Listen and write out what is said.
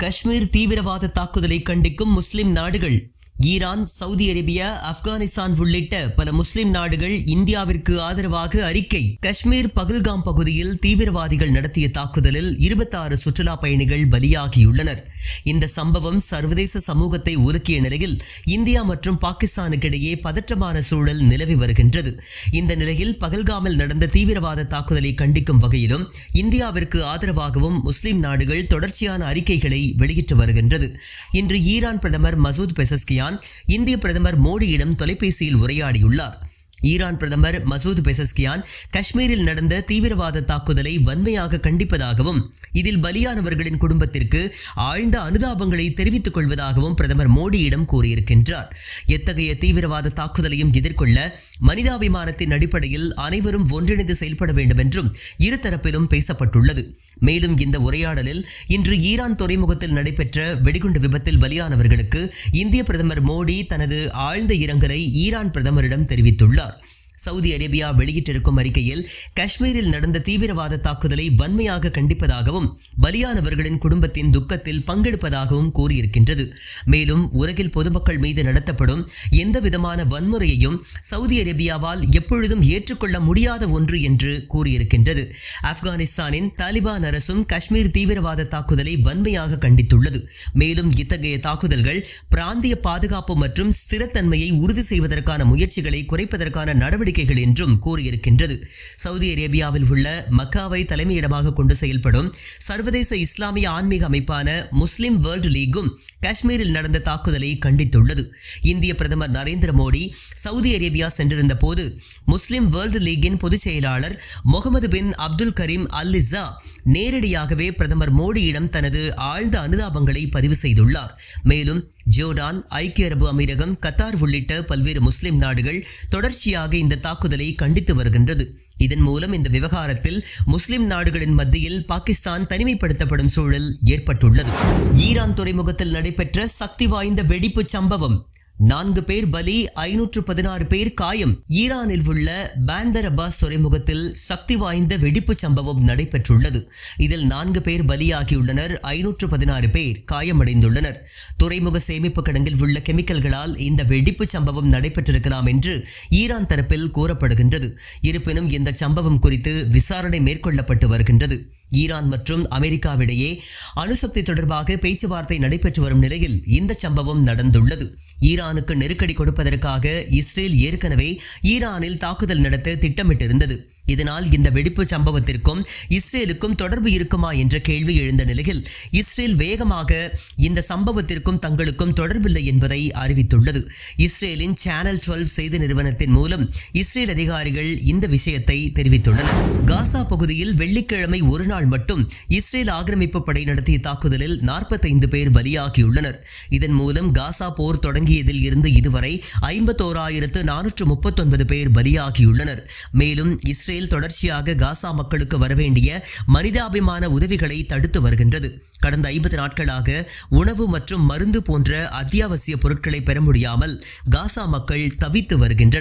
காஷ்மீர் தீவிரவாத தாக்குதலை கண்டிக்கும் முஸ்லிம் நாடுகள். ஈரான் சவுதி அரேபியா ஆப்கானிஸ்தான் உள்ளிட்ட பல முஸ்லிம் நாடுகள் இந்தியாவிற்கு ஆதரவாக அறிக்கை. காஷ்மீர் பகல்காம் பகுதியில் தீவிரவாதிகள் நடத்திய தாக்குதலில் 26 சுற்றுலா பயணிகள் பலியாகியுள்ளனர். இந்த சம்பவம் சர்வதேச சமூகத்தை ஒதுக்கிய நிலையில் இந்தியா மற்றும் பாகிஸ்தானுக்கு இடையே பதற்றமான சூழல் நிலவி வருகின்றது. இந்த நிலையில் பகல்காமில் நடந்த தீவிரவாத தாக்குதலை கண்டிக்கும் வகையிலும் இந்தியாவிற்கு ஆதரவாகவும் முஸ்லிம் நாடுகள் தொடர்ச்சியான அறிக்கைகளை வெளியிட்டு வருகின்றது. இன்று ஈரான் பிரதமர் மசூத் பெசஸ்கியான் இந்திய பிரதமர் மோடியிடம் தொலைபேசியில் உரையாடியுள்ளார். ஈரான் பிரதமர் மசூத் பெசஸ்கியான் காஷ்மீரில் நடந்த தீவிரவாத தாக்குதலை வன்மையாக கண்டிப்பதாகவும் இதில் பலியானவர்களின் குடும்பத்திற்கு ஆழ்ந்த அனுதாபங்களை தெரிவித்துக் கொள்வதாகவும் பிரதமர் மோடியிடம் கூறியிருக்கின்றார். எத்தகைய தீவிரவாத தாக்குதலையும் எதிர்கொள்ள மனிதாபிமானத்தின் அடிப்படையில் அனைவரும் ஒன்றிணைந்து செயல்பட வேண்டும் என்றும் இருதரப்பிலும் பேசப்பட்டுள்ளது. மேலும் இந்த உரையாடலில் இன்று ஈரான் துறைமுகத்தில் நடைபெற்ற வெடிகுண்டு விபத்தில் பலியானவர்களுக்கு இந்திய பிரதமர் மோடி தனது ஆழ்ந்த இரங்கலை ஈரான் பிரதமரிடம் தெரிவித்துள்ளார். சவுதி அரேபியா வெளியிட்டிருக்கும் அறிக்கையில் காஷ்மீரில் நடந்த தீவிரவாத தாக்குதலை வன்மையாக கண்டிப்பதாகவும் பலியானவர்களின் குடும்பத்தின் துக்கத்தில் பங்கெடுப்பதாகவும் கூறியிருக்கின்றது. மேலும் உலகில் பொதுமக்கள் மீது நடத்தப்படும் எந்த விதமான வன்முறையையும் சவுதி அரேபியாவால் எப்பொழுதும் ஏற்றுக்கொள்ள முடியாத ஒன்று என்று கூறியிருக்கின்றது. ஆப்கானிஸ்தானின் தாலிபான் அரசும் காஷ்மீர் தீவிரவாத தாக்குதலை வன்மையாக கண்டித்துள்ளது. மேலும் இத்தகைய தாக்குதல்கள் பிராந்திய பாதுகாப்பு மற்றும் ஸ்திரத்தன்மையை உறுதி செய்வதற்கான முயற்சிகளை குறைப்பதற்கான நடவடிக்கைகள் என்றும் கூறியிருக்கின்றது. சவுதி அரேபியாவில் உள்ள மக்காவை தலைமையிடமாக கொண்டு செயல்படும் சர்வதேச இஸ்லாமிய ஆன்மீக அமைப்பான முஸ்லிம் வேர்ல்டு லீக்கும் காஷ்மீரில் நடந்த தாக்குதலை கண்டித்துள்ளது. இந்திய பிரதமர் நரேந்திர மோடி சவுதி அரேபியா சென்றிருந்த போது முஸ்லிம் வேர்ல்டு லீக்கின் பொதுச் செயலாளர் முகமது பின் அப்துல் கரீம் அல் இஸ்ஸா நேரடியாகவே பிரதமர் மோடியிடம் தனது ஆழ்ந்த அனுதாபங்களை பதிவு செய்துள்ளார். மேலும் ஜோர்டான் ஐக்கிய அரபு அமீரகம் கத்தார் உள்ளிட்ட பல்வேறு முஸ்லிம் நாடுகள் தொடர்ச்சியாக இந்த தாக்குதலை கண்டித்து வருகின்றது. இதன் மூலம் இந்த விவகாரத்தில் முஸ்லிம் நாடுகளின் மத்தியில் பாகிஸ்தான் தனிமைப்படுத்தப்படும் சூழல் ஏற்பட்டுள்ளது. ஈரான் துறைமுகத்தில் நடைபெற்ற சக்தி வாய்ந்த வெடிப்பு சம்பவம் நான்கு பேர் பலி ஐநூற்று பதினாறு பேர் காயம். ஈரானில் உள்ள பேந்தர் அபாஸ் துறைமுகத்தில் சக்தி வாய்ந்த வெடிப்பு சம்பவம் நடைபெற்றுள்ளது. இதில் நான்கு பேர் பலியாகியுள்ளனர் ஐநூற்று பதினாறு பேர் காயமடைந்துள்ளனர். துறைமுக சேமிப்பு கிடங்கில் உள்ள கெமிக்கல்களால் இந்த வெடிப்பு சம்பவம் நடைபெற்றிருக்கலாம் என்று ஈரான் தரப்பில் கூறப்படுகின்றது. இருப்பினும் இந்த சம்பவம் குறித்து விசாரணை மேற்கொள்ளப்பட்டு வருகின்றது. ஈரான் மற்றும் அமெரிக்காவிடையே அணுசக்தி தொடர்பாக பேச்சுவார்த்தை நடைபெற்று வரும் நிலையில் இந்த சம்பவம் நடந்துள்ளது. ஈரானுக்கு நெருக்கடி கொடுப்பதற்காக இஸ்ரேல் ஏற்கனவே ஈரானில் தாக்குதல் நடத்த திட்டமிட்டிருந்தது. இதனால் இந்த வெடிப்பு சம்பவத்திற்கும் இஸ்ரேலுக்கும் தொடர்பு இருக்குமா என்ற கேள்வி எழுந்த நிலையில் இஸ்ரேல் வேகமாக இந்த சம்பவத்திற்கும் தங்களுக்கும் தொடர்பில்லை என்பதை அறிவித்துள்ளது. இஸ்ரேலின் சேனல் 12 செய்தி நிறுவனத்தின் மூலம் இஸ்ரேல் அதிகாரிகள் இந்த விஷயத்தை தெரிவித்துள்ளனர். காசா பகுதியில் வெள்ளிக்கிழமை ஒரு நாள் மட்டும் இஸ்ரேல் ஆக்கிரமிப்பு படை நடத்திய தாக்குதலில் 45 பேர் பலியாகியுள்ளனர். இதன் மூலம் காசா போர் தொடங்கியதில் இருந்து இதுவரை ஐம்பத்தோராயிரத்து நானூற்று முப்பத்தொன்பது பேர் பலியாகியுள்ளனர். மேலும் இஸ்ரேல் தொடர்ச்சியாக காசா மக்களுக்கு வரவேண்டிய மனிதாபிமான உதவிகளை தடுத்து வருகின்றது. கடந்த ஐம்பது நாட்களாக உணவு மற்றும் மருந்து போன்ற அத்தியாவசிய பொருட்களை பெற முடியாமல் காசா மக்கள் தவித்து வருகின்றனர்.